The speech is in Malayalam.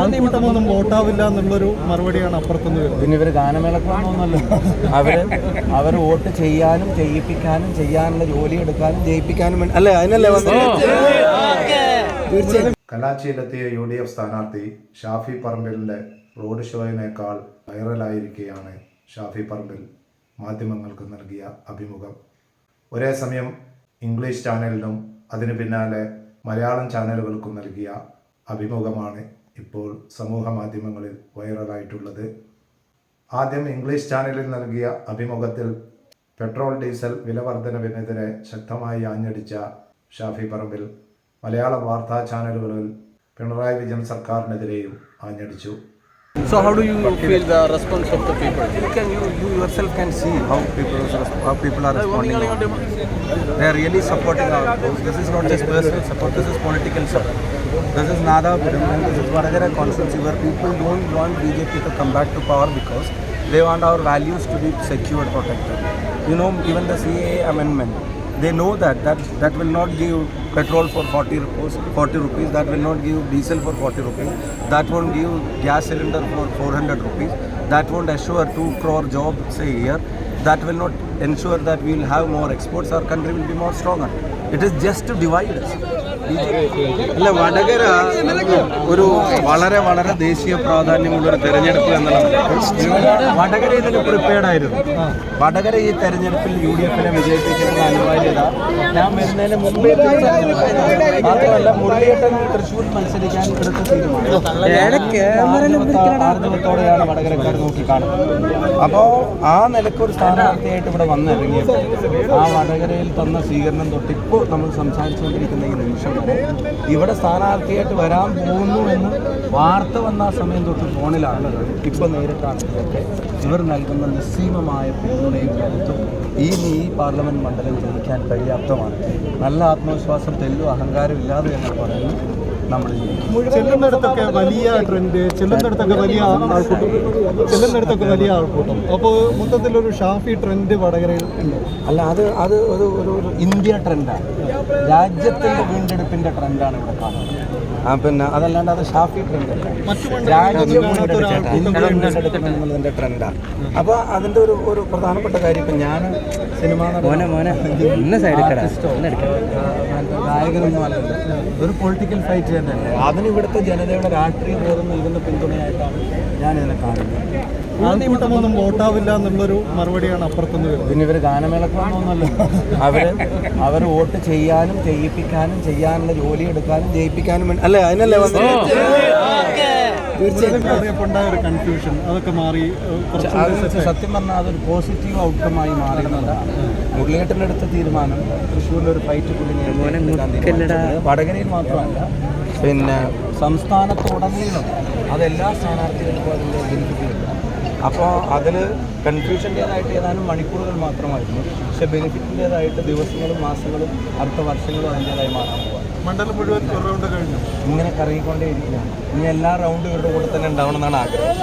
ആൾക്കൂട്ടമൊന്നും വോട്ടാവില്ല എന്നുള്ളൊരു മറുപടിയാണ് അപ്പുറത്തുനിന്ന് വരുന്നത്. പിന്നെ ഇവർ ഗാനമേളക്കൊന്നുമല്ലോ അവർ അവർ വോട്ട് ചെയ്യാനും ചെയ്യിപ്പിക്കാനും ചെയ്യാനുള്ള ജോലി എടുക്കാനും ജയിപ്പിക്കാനും അല്ലേ അതിനല്ലേ വന്നത്? തീർച്ചയായും കലാച്ചിയിലെത്തിയ യു ഡി എഫ് സ്ഥാനാർത്ഥി ഷാഫി പറമ്പിലിന്റെ റോഡ് ഷോയിനേക്കാൾ വൈറലായിരിക്കുകയാണ് ഷാഫി പറമ്പിൽ മാധ്യമങ്ങൾക്ക് നൽകിയ അഭിമുഖം. ഒരേ സമയം ഇംഗ്ലീഷ് ചാനലിനും അതിനു പിന്നാലെ മലയാളം ചാനലുകൾക്കും നൽകിയ അഭിമുഖമാണ് ഇപ്പോൾ സമൂഹ മാധ്യമങ്ങളിൽ വൈറലായിട്ടുള്ളത്. ആദ്യം ഇംഗ്ലീഷ് ചാനലിൽ നൽകിയ അഭിമുഖത്തിൽ പെട്രോൾ ഡീസൽ വിലവർധനവിനെതിരെ ശക്തമായി ആഞ്ഞടിച്ച ഷാഫി പറമ്പിൽ മലയാള വാർത്താ ചാനലുകളിൽ പിണറായി വിജയൻ സർക്കാരിനെതിരെയും ആഞ്ഞടിച്ചു. So how do you feel the response of the people? You can you, you yourself can see how people how people are responding. They are really supporting our cause. This is not just personal support. This is political support. This is and this is Vadagara constituency where people don't want BJP to come back to power because they want our values to be secured, protected. You know, even the CAA amendment, they know that that that will not give petrol for 40 rupees, 40 rupees. That will not give diesel for 40 rupees. That won't give gas cylinder for 400 rupees. That won't assure 2 crore jobs a year. That will not ensure that we will have more exports. Our country will be more stronger. It is just to divide us. അല്ല വടകര ഒരു വളരെ വളരെ ദേശീയ പ്രാധാന്യമുള്ള ഒരു തെരഞ്ഞെടുപ്പ് എന്നുള്ളതാണ് വടകര ഇതിന് പ്രിപ്പയർഡ് ആയിരുന്നു. വടകര ഈ തെരഞ്ഞെടുപ്പിൽ യു ഡി എഫിനെ വിജയിപ്പിക്കേണ്ട അനിവാര്യത ഞാൻ വരുന്നതിന് മുമ്പേ. മാത്രമല്ല മുരളിയേട്ടൻ തൃശ്ശൂർ മത്സരിക്കാൻ എടുത്ത തീരുമാനം. വടകരക്കാർ നോക്കി കാണുന്നത്. അപ്പോൾ ആ നിലയ്ക്ക് ഒരു സ്ഥാനാർത്ഥിയായിട്ട് ഇവിടെ വന്നിറങ്ങിയപ്പോൾ ആ വടകരയിൽ തന്ന സ്വീകരണം തൊട്ട് ഇപ്പോൾ നമ്മൾ സംസാരിച്ചുകൊണ്ടിരിക്കുന്ന ഈ നിമിഷം ഇവിടെ സ്ഥാനാർത്ഥിയായിട്ട് വരാൻ പോകുന്നു എന്ന് വാർത്ത വന്ന സമയം തൊട്ട് ഫോണിലാണ്. ഇപ്പം നേരിട്ടാണെങ്കിലൊക്കെ ഇവർ നൽകുന്ന നിസ്സീമമായ പിന്തുണയും കരുത്തും ഈ ഈ പാർലമെന്റ് മണ്ഡലം ജയിക്കാൻ പര്യാപ്തമാണ്. നല്ല ആത്മവിശ്വാസം തെല്ലും അഹങ്കാരം ഇല്ലാതെ ഞങ്ങൾ പറയുന്നു. നമ്മൾ ചെല്ലുന്നിടത്തൊക്കെ വലിയ ട്രെൻഡ് ചെല്ലുന്നിടത്തൊക്കെ വലിയ ആൾക്കൂട്ടം. ചെല്ലുന്നിടത്തൊക്കെ വലിയ ആൾക്കൂട്ടം. അപ്പോൾ മൊത്തത്തിലൊരു ഷാഫി ട്രെൻഡ് വടകരയിൽ ഉണ്ട്. അല്ല അത് അത് ഒരു ഒരു ഇന്ത്യ ട്രെൻഡാണ് രാജ്യത്തിന്റെ വീണ്ടെടുപ്പിന്റെ ട്രെൻഡാണ് ഇവിടെ കാണുന്നത്. പിന്നെ അതല്ലാണ്ട് അത് ഷാഫി ട്രെൻഡ് രാജ്യം എന്നുള്ളതിന്റെ ട്രെൻഡാണ് അപ്പോൾ അതിന്റെ ഒരു ഒരു പ്രധാനപ്പെട്ട കാര്യം ഇപ്പം ഞാൻ സിനിമ ആർട്ടിസ്റ്റോ ഒരു പൊളിറ്റിക്കൽ ഫൈറ്റ് തന്നെയല്ലേ. അതിന് ഇവിടുത്തെ ജനതയുടെ രാഷ്ട്രീയ ബോധം നൽകുന്ന പിന്തുണയായിട്ടാണ് ഞാൻ ഇതിനെ കാണുന്നത്. ആൾക്കൂട്ടമൊന്നും വോട്ടാവില്ല എന്നുള്ളൊരു മറുപടിയാണ് അപ്പുറത്തുനിന്ന് വരുന്നത്. പിന്നെ ഇവർ ഗാനമേളക്കൊന്നുമല്ലോ അവർ അവർ വോട്ട് ചെയ്യാനും ചെയ്യിപ്പിക്കാനും ചെയ്യാനുള്ള ജോലി എടുക്കാനും ജയിപ്പിക്കാനും വേണ്ടി അല്ലേ? അതിനല്ലേ വന്നത്? ഒരു കൺഫ്യൂഷൻ അതൊക്കെ മാറി. സത്യം പറഞ്ഞാൽ അതൊരു പോസിറ്റീവ് ഔട്ട്കമായി മാറുന്നതാണ് മുരളിയേട്ടന്റെ അടുത്ത തീരുമാനം തൃശ്ശൂരിൽ ഒരു ഫൈറ്റ് വടകരയിൽ മാത്രമല്ല പിന്നെ സംസ്ഥാനത്തുടനീളം അതെല്ലാ സ്ഥാനാർത്ഥികൾക്കും അതിന്റെ ബെനിഫിറ്റ് കിട്ടും അപ്പോൾ അതിൽ കൺഫ്യൂഷന്റേതായിട്ട് ഏതാനും മണിക്കൂറുകൾ മാത്രമായിരുന്നു. പക്ഷെ ബെനിഫിറ്റിന്റേതായിട്ട് ദിവസങ്ങളും മാസങ്ങളും അടുത്ത വർഷങ്ങളും അതിന്റേതായി മാറാൻ പോകാം മണ്ഡലം മുഴുവൻ റൗണ്ട് കഴിഞ്ഞു. ഇങ്ങനെ കറങ്ങിക്കൊണ്ടേ ഇരിക്കുകയാണ് ഇനി എല്ലാ റൗണ്ടും ഇവരുടെ കൂടെ തന്നെ ഉണ്ടാവണം എന്നാണ് ആഗ്രഹം.